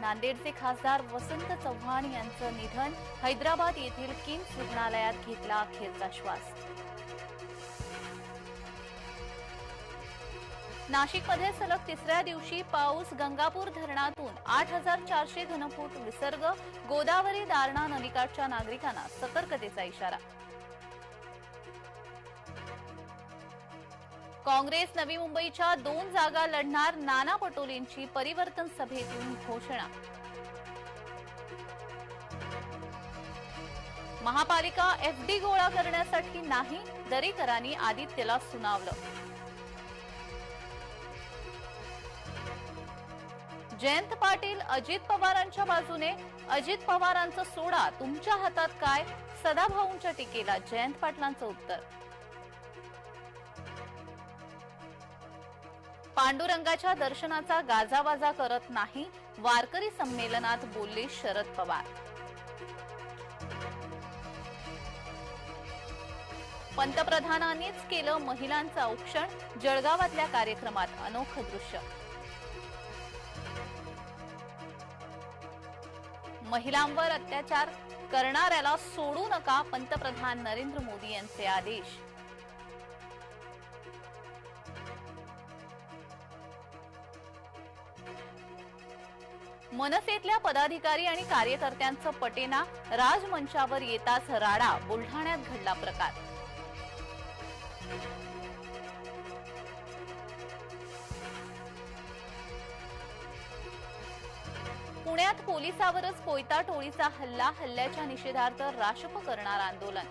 नांदेडचे खासदार वसंत चव्हाण यांचं निधन हैदराबाद येथील किम्स रुग्णालयात घेतला अखेरचा श्वास. नाशिकमध्ये सलग तिसऱ्या दिवशी पाऊस गंगापूर धरणातून आठ हजार चारशे घनफूट विसर्ग गोदावरी दारणा नदीकाठच्या नागरिकांना सतर्कतेचा इशारा. काँग्रेस नवी मुंबईच्या दोन जागा लढणार नाना पटोलेंची परिवर्तन सभेतून घोषणा. महापालिका एफडी गोळा करण्यासाठी नाही दरेकरांनी आदित्यला सुनावलं. जयंत पाटील अजित पवारांच्या बाजूने अजित पवारांचा सोडा तुमच्या हातात काय? सदाभाऊंच्या टीकेला जयंत पाटलांचं उत्तर. पांडुरंगाच्या दर्शनाचा गाजावाजा करत नाही वारकरी संमेलनात बोलले शरद पवार. पंतप्रधानांनीच केलं महिलांचं औक्षण जळगावातल्या कार्यक्रमात अनोखं दृश्य. महिलांवर अत्याचार करणाऱ्याला सोडू नका पंतप्रधान नरेंद्र मोदी यांचे आदेश. मनसेतल्या पदाधिकारी आणि कार्यकर्त्यांचं पटेना राजमंचावर येताच राडा बुलढाण्यात घडला प्रकार. पुण्यात पोलिसावरच कोयता टोळीचा हल्ला हल्ल्याच्या निषेधार्थ राष्ट्र करणार आंदोलन.